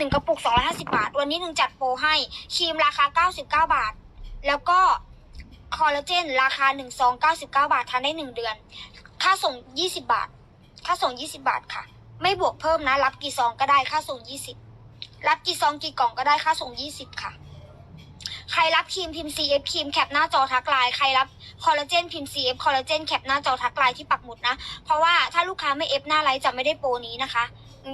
หนึ่งกระปุก 250 บาท วันนี้หนึ่งจัดโปรให้ครีมราคา 99 บาท แล้วก็คอลลาเจนราคา1ซอง99 บาททานได้ 1 เดือน ค่าส่ง 20 บาท ค่าส่ง 20 บาทค่ะ ไม่บวกเพิ่มนะ รับกี่ซองก็ได้ค่าส่ง 20 รับกี่ซองกี่กล่องก็ได้ค่าส่ง 20 ค่ะ ใครรับครีมพิมพ์ CF ครีมแคปหน้าจอทักไลน์ใครรับคอลลาเจนพิมพ์ CF คอลลาเจนแคปหน้าจอทักไลน์ที่ปักหมุดนะ เพราะว่าถ้าลูกค้าไม่เอฟหน้าไลน์จะไม่ได้โปรนี้นะคะ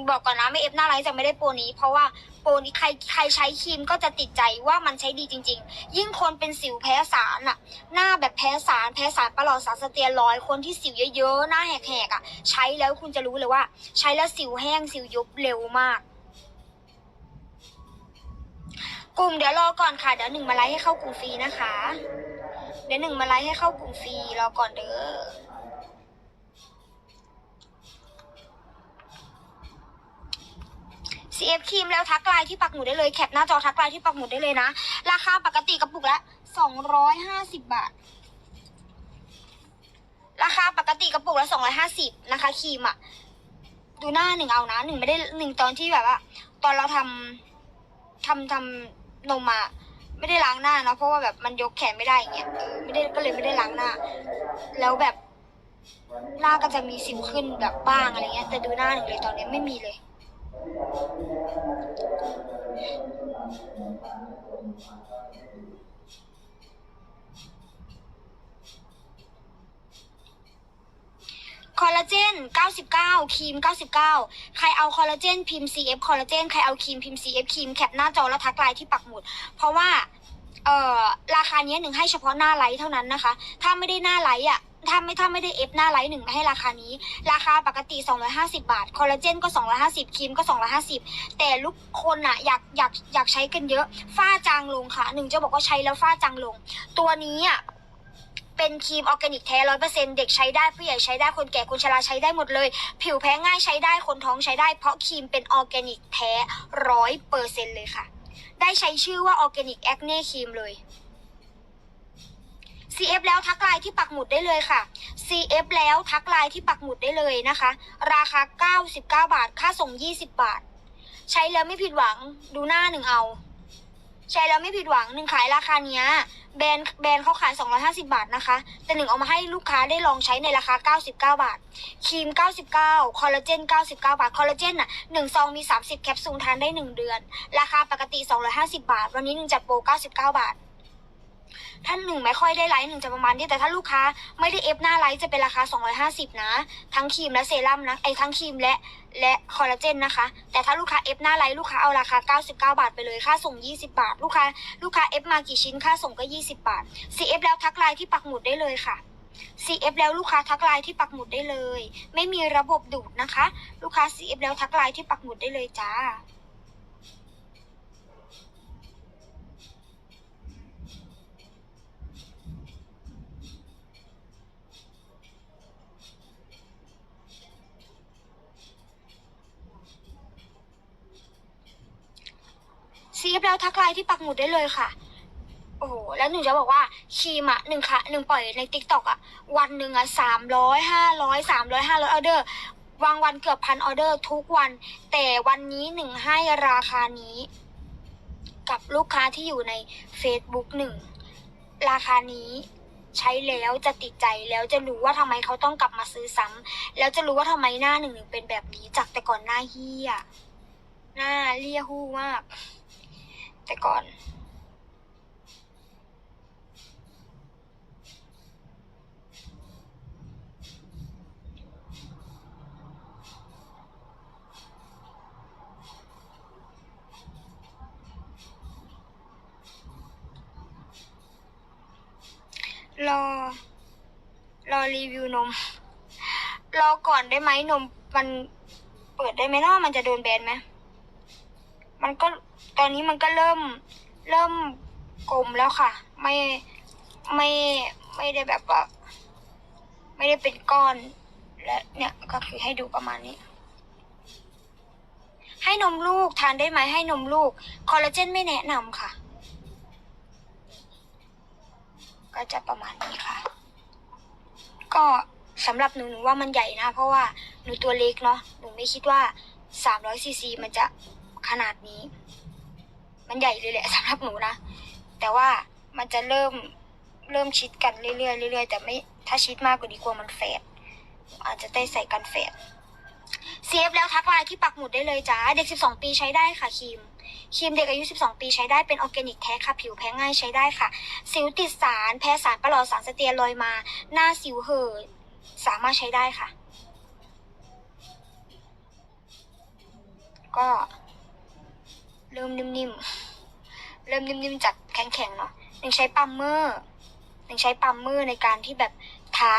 บอกก่อนนะไม่เอฟหน้าไลน์จะไม่ได้โปรนี้ เพราะว่าโปรนี้ใครใครใช้ครีมก็จะติดใจว่ามันใช้ดีจริง ๆ ยิ่งคนเป็นสิวแพ้สารอะหน้าแบบแพ้สารแพ้สารประหลอดสารสเตียรอยคนที่สิวเยอะๆหน้าแหกๆอะใช้แล้วคุณจะรู้เลยว่า ใช้แล้วสิวแห้งสิวยุบเร็วมากกลุ่มเดี๋ยวรอก่อนค่ะเดี๋ยวหนึ่งมาไลฟ์ให้เข้ากลุ่มฟรีนะคะ เดี๋ยวหนึ่งมาไลฟ์ให้เข้ากลุ่มฟรีรอก่อนเด้อ CF ครีมแล้วทักไลน์ที่ปักหมุดได้เลยแคปหน้าจอทักไลน์ที่ปักหมุดได้เลยนะ ราคาปกติกระปุกละสองร้อยห้าสิบบาท ราคาปกติกระปุกละสองร้อยห้าสิบนะคะครีมอะดูหน้าหนึ่งเอานะหนึ่งไม่ได้หนึ่งตอนที่แบบว่าตอนเราทำทำทำนมมาไม่ได้ล้างหน้าเนอะเพราะว่าแบบมันยกแขนไม่ได้อย่างเงี้ยเออไม่ได้ก็เลยไม่ได้ล้างหน้า แล้วแบบหน้าก็จะมีสิวขึ้นแบบบ้างอะไรเงี้ย แต่ดูหน้าหนึ่งเลยตอนนี้ไม่มีเลย คอลลาเจน 99 ครีม 99 ใครเอาคอลลาเจนพิมพ์ CF คอลลาเจน ใครเอาครีมพิมพ์ CF ครีมแคปหน้าจอแล้วทักไลน์ที่ปักหมุด เพราะว่า เอ่อ ราคาเนี้ยหนึ่งให้เฉพาะหน้าไลท์เท่านั้นนะคะ ถ้าไม่ได้หน้าไลท์อะ ถ้าไม่ถ้าไม่ได้เอฟหน้าไลท์หนึ่งไม่ให้ราคานี้ ราคาปกติ 250 บาท คอลลาเจนก็ 250ครีมก็ 250 แต่ลูกคนอะอยากอยากอยากใช้กันเยอะ ฝ้าจางลงค่ะหนึ่งจะบอกว่าใช้แล้วฝ้าจางลง ตัวนี้อะเป็นครีมออร์แกนิกแท้ร้อยเปอร์เซ็นเด็กใช้ได้ผู้ใหญ่ใช้ได้คนแก่คนชราใช้ได้หมดเลย ผิวแพ้ง่ายใช้ได้คนท้องใช้ได้ เพราะครีมเป็นออร์แกนิกแท้ร้อยเปอร์เซ็นเลยค่ะ ได้ใช้ชื่อว่าออร์แกนิกแอคเน่ครีมเลย CF แล้วทักไลน์ที่ปักหมุดได้เลยค่ะ CF แล้วทักไลน์ที่ปักหมุดได้เลยนะคะ ราคา 99 บาท ค่าส่ง 20 บาท ใช้แล้วไม่ผิดหวัง ดูหน้าหนึ่งเอา ใช้แล้วไม่ผิดหวังหนึ่งขายราคาเนี้ย แบรนด์แบรนด์เขาขาย 250 บาทนะคะ แต่หนึ่งเอามาให้ลูกค้าได้ลองใช้ในราคา 99 บาท ครีม 99 คอลลาเจน 99 บาท คอลลาเจนอะ1ซองมี 30 แคปซูลทานได้ 1 เดือน ราคาปกติ 250 บาท วันนี้หนึ่งจัดโปร 99 บาท ท่านหนึ่งไม่ค่อยได้ไลฟ์หนึ่งจะประมาณนี้แต่ถ้าลูกค้าไม่ได้เอฟหน้าไลฟ์จะเป็นราคา 250 นะ ทั้งครีมและเซรั่มนะไอ้ทั้งครีมและและคอลลาเจนนะคะ แต่ถ้าลูกค้าเอฟหน้าไลฟ์ลูกค้าเอาราคา 99 บาทไปเลยค่าส่ง 20 บาท ลูกค้าลูกค้าเอฟมากี่ชิ้นค่าส่งก็ 20 บาท CF แล้วทักไลน์ที่ปักหมุดได้เลยค่ะ CF แล้วลูกค้าทักไลน์ที่ปักหมุดได้เลย ไม่มีระบบดูดนะคะ ลูกค้า CF แล้วทักไลน์ที่ปักหมุดได้เลยจ้า ซีฟแล้วทักไลน์ที่ปักหมุดได้เลยค่ะ โอ้โห แล้วหนูจะบอกว่าครีมอะหนึ่งค่ะหนึ่งปล่อยในติ๊กต็อกอะ วันหนึ่งอะสามร้อยห้าร้อยสามร้อยห้าร้อยออเดอร์บางวันเกือบพันออเดอร์ทุกวัน แต่วันนี้หนึ่งให้ราคานี้ กับลูกค้าที่อยู่ใน Facebook หนึ่งราคานี้ใช้แล้วจะติดใจแล้วจะรู้ว่าทำไมเขาต้องกลับมาซื้อซ้ำแล้วจะรู้ว่าทำไมหน้าหนึ่งหนึ่งเป็นแบบนี้จากแต่ก่อนหน้าเฮียหน้าเลี่ยหู้มาก แต่ก่อน รอ รอรีวิวนม รอก่อนได้ไหมนมมันเปิดได้ไหมเนาะมันจะโดนแบนไหมมันก็ ตอนนี้มันก็เริ่มเริ่มกลมแล้วค่ะ ไม่ไม่ไม่ได้แบบว่า ไม่ได้เป็นก้อน และเนี่ยก็คือให้ดูประมาณนี้ ให้นมลูกทานได้ไหมให้นมลูก คอลลาเจนไม่แนะนำค่ะ ก็จะประมาณนี้ค่ะ ก็สำหรับหนูหนูว่ามันใหญ่นะ เพราะว่าหนูตัวเล็กเนาะหนูไม่คิดว่า300ซีซีมันจะขนาดนี้ มันใหญ่เลยแหละสำหรับหนูนะ แต่ว่ามันจะเริ่มเริ่มชิดกันเรื่อยๆเรื่อยๆแต่ไม่ถ้าชิดมากกว่านี้กลัวมันแฝดอาจจะได้ใส่กันแฝดเซฟแล้วทักไลน์ที่ปักหมุดได้เลยจ้าเด็ก 12 ปีใช้ได้ค่ะครีมครีมเด็กอายุ 12 ปีใช้ได้เป็นออร์แกนิกแท้ค่ะ ผิวแพ้ง่ายใช้ได้ค่ะ สิวติดสารแพ้สารประหลอดสารสเตียรอยมา หน้าสิวเห่อสามารถใช้ได้ค่ะ ก็ เริ่มนิ่มๆ เริ่มนิ่มๆจากแข็งๆเนาะหนึ่งใช้ปั๊มเมอร์หนึ่งใช้ปั๊มเมอร์ในการที่แบบทา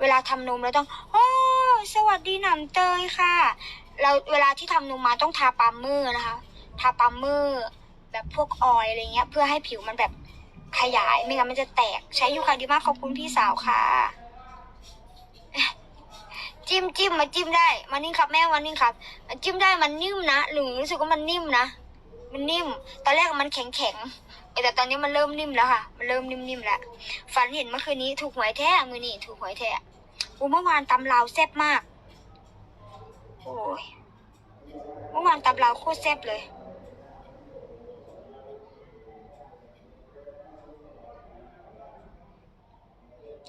เวลาทำนมแล้วต้อง โอ้ สวัสดีหนำเตยค่ะ เราเวลาที่ทำนมมาต้องทาปั๊มเมอร์นะคะ ทาปั๊มเมอร์แบบพวกออยอะไรเงี้ย เพื่อให้ผิวมันแบบขยายไม่งั้นมันจะแตก ใช้ยูค่ะดีมากขอบคุณพี่สาวค่ะ จิ้มจิ้มมาจิ้มได้มานิ่งครับแม่มานิ่งครับ จิ้มได้มันนิ่มนะหรือรู้สึกว่ามันนิ่มนะ มันนิ่ม ตอนแรกมันแข็งแข็งๆแต่ตอนนี้มันเริ่มนิ่มแล้วค่ะ มันเริ่มนิ่มๆแล้ว ฝันเห็นเมื่อคืนนี้ถูกหวยแท้มือนี่ถูกหวยแท้อูเมื่อวานตำลาวแซ่บมาก โอ้ย เมื่อวานตำลาวโคตรแซ่บเลย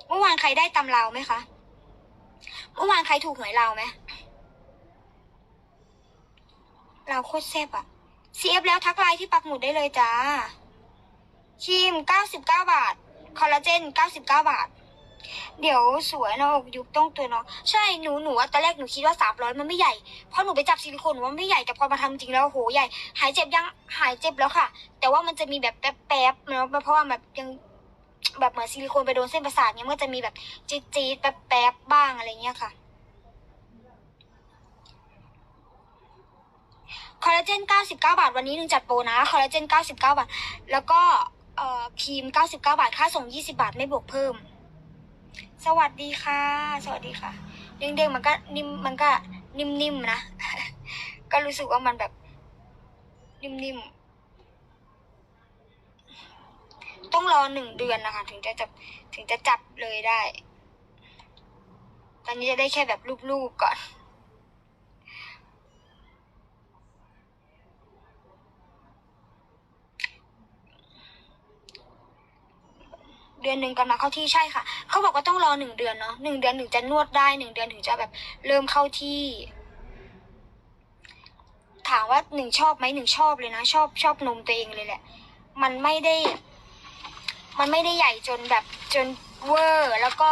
เมื่อวานใครได้ตำลาวไหมคะ เมื่อวานใครถูกหวยลาวไหมลาวโคตรแซ่บอะ เสียบแล้วทักไลน์ที่ปักหมุดได้เลยจ้าครีม99บาท คอลลาเจน99บาท เดี๋ยวสวยนะอกยุบต้องตัวเนาะใช่หนูหนูอะตอนแรกหนูคิดว่า300มันไม่ใหญ่เพราะหนูไปจับซิลิโคนหนูว่าไม่ใหญ่แต่พอมาทำจริงแล้วโหใหญ่ หายเจ็บยังหายเจ็บแล้วค่ะ แต่ว่ามันจะมีแบบแป๊บๆเนาะเพราะว่าแบบยังแบบเหมือนซิลิโคนไปโดนเส้นประสาทเนี่ยมันก็จะมีแบบจี๊ดๆแป๊บๆบ้างอะไรเงี้ยค่ะ คอลลาเจน 99 บาท วันนี้หนึ่งจัดโปรนะ คอลลาเจน 99 บาท แล้วก็เอ่อครีม 99 บาท ค่าส่ง 20 บาท ไม่บวกเพิ่ม สวัสดีค่ะ สวัสดีค่ะ เด้งๆ มันก็นิ่ม มันก็นิ่มๆ นะ ก็รู้สึกว่ามันแบบนิ่มๆ ต้องรอหนึ่งเดือนนะคะ ถึงจะจับ ถึงจะจับเลยได้ ตอนนี้จะได้แค่แบบรูปๆ ก่อน เดือนหนึ่งกำลังเข้าที่ใช่ค่ะ เขาบอกว่าต้องรอหนึ่งเดือนเนาะหนึ่งเดือนถึงจะนวดได้หนึ่งเดือนถึงจะแบบเริ่มเข้าที่ ถามว่าหนึ่งชอบไหมหนึ่งชอบเลยนะชอบชอบนมตัวเองเลยแหละ มันไม่ได้ มันไม่ได้ใหญ่จนแบบจนเวอร์ แล้วก็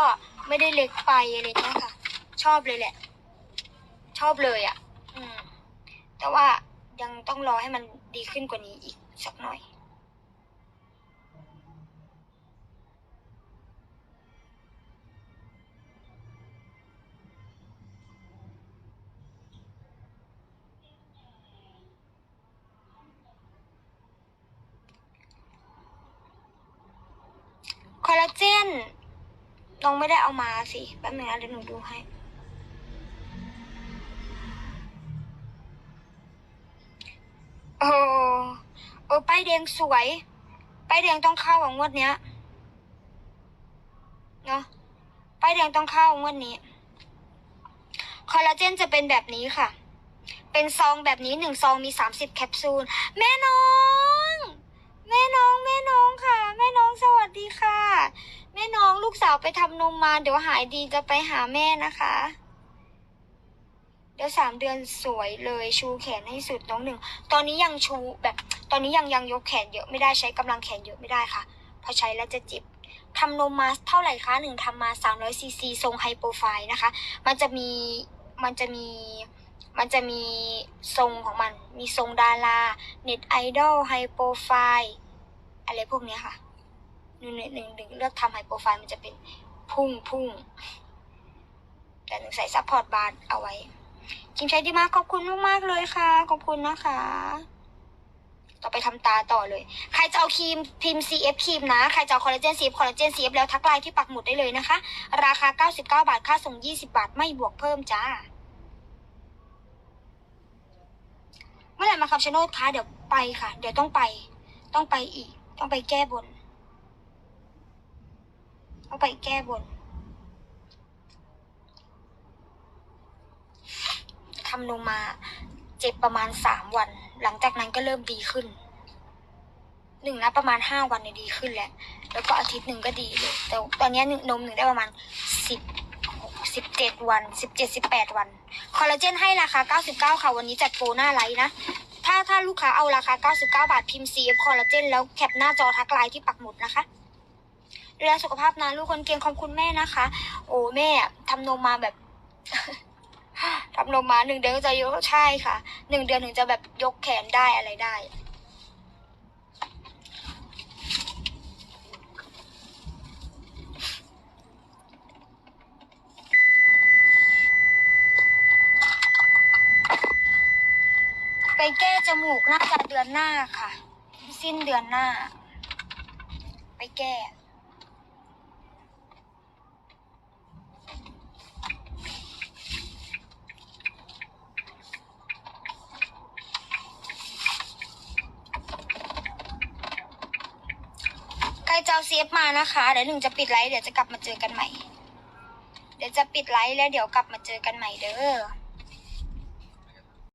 ไม่ได้เล็กไปอะไรเงี้ยค่ะ ชอบเลยแหละ ชอบเลยอะ่ะ อืม แต่ว่ายังต้องรอให้มันดีขึ้นกว่านี้อีกสักหน่อย อลลาเจนน้องไม่ได้เอามาสิแป๊บนึงนะเดี๋ยวหนูดูให้ โอ้เออป้ายแดงสวย ป้ายแดงต้องเข้าขอะงวดเนี้ย เนาะป้ายแดงต้องเข้างวดนี้ คอลลาเจนจะเป็นแบบนี้ค่ะ เป็นซองแบบนี้หนึ่งซองมีสามสิบแคปซูล แม่น้อง แม่น้อง แม่น้องค่ะ แม่น้องสวัสดีค่ะ แม่น้องลูกสาวไปทำนมมาเดี๋ยวหายดีจะไปหาแม่นะคะ เดี๋ยวสามเดือนสวยเลยชูแขนให้สุดน้องหนึ่ง ตอนนี้ยังชูแบบ ตอนนี้ยังยังยกแขนเยอะไม่ได้ใช้กำลังแขนเยอะไม่ได้ค่ะพราะใช้แล้วจะจ็บทำนมมาเท่าไหร่คะหนึ่งทำมา300ซีซีทรงไฮโปรไฟล์นะคะ มันจะมีมันจะมีมันจะมีทรงของมัน มีทรงดารา เน็ตไอดอล ไฮโปรไฟล์ อะไรพวกเนี้ยค่ะ หนึ่งหนึ่งหนึ่งเลือกทำไฮโปรไฟล์มันจะเป็นพุ่งพุ่ง แต่หนึ่งใส่ซัพพอร์ตบาร์เอาไว้จิมใช้ดีมากขอบคุณมากๆเลยค่ะ ขอบคุณนะคะ ต่อไปทำตาต่อเลย ใครจะเอาครีมพิมพ์ CF ครีมนะ ใครจะเอาคอลลาเจน CF คอลลาเจน CF แล้วทักไลน์ที่ปักหมุดได้เลยนะคะ ราคา 99 บาท ค่าส่ง 20 บาท ไม่บวกเพิ่มจ้า เมื่อไหร่มาคำชะโนดคะเดี๋ยวไปค่ะ เดี๋ยวต้องไป ต้องไปอีก ต้องไปแก้บน ต้องไปแก้บนทำนมมาเจ็บประมาณสามวัน หลังจากนั้นก็เริ่มดีขึ้น หนึ่งนะประมาณห้าวันเนี่ยดีขึ้นแล้วแล้วก็อาทิตย์หนึ่งก็ดีเลยแต่ตอนนี้หนึ่งนมหนึ่งได้ประมาณสิบสิบเจ็ดวันสิบเจ็ดสิบแปดวัน คอลลาเจนให้ราคาเก้าสิบเก้าค่ะ วันนี้จัดโปรหน้าไลท์นะ ถ้าถ้าลูกค้าเอาราคา99บาทพิมพ์ CF คอลลาเจนแล้วแคปหน้าจอทักไลน์ที่ปักหมุดนะคะ ดูแลสุขภาพนะลูกคนเก่งขอบคุณแม่นะคะ โอ้แม่ทำนมมาแบบทำนมมาหนึ่งเดือนก็จะยกใช่ค่ะหนึ่งเดือนถึงจะแบบยกแขนได้อะไรได้ไปแก้จมูกน่าจะเดือนหน้าค่ะ สิ้นเดือนหน้า ไปแก้ เจ้าเซฟมานะคะ เดี๋ยวหนึ่งจะปิดไลฟ์เดี๋ยวจะกลับมาเจอกันใหม่ เดี๋ยวจะปิดไลฟ์แล้วเดี๋ยวกลับมาเจอกันใหม่เด้อ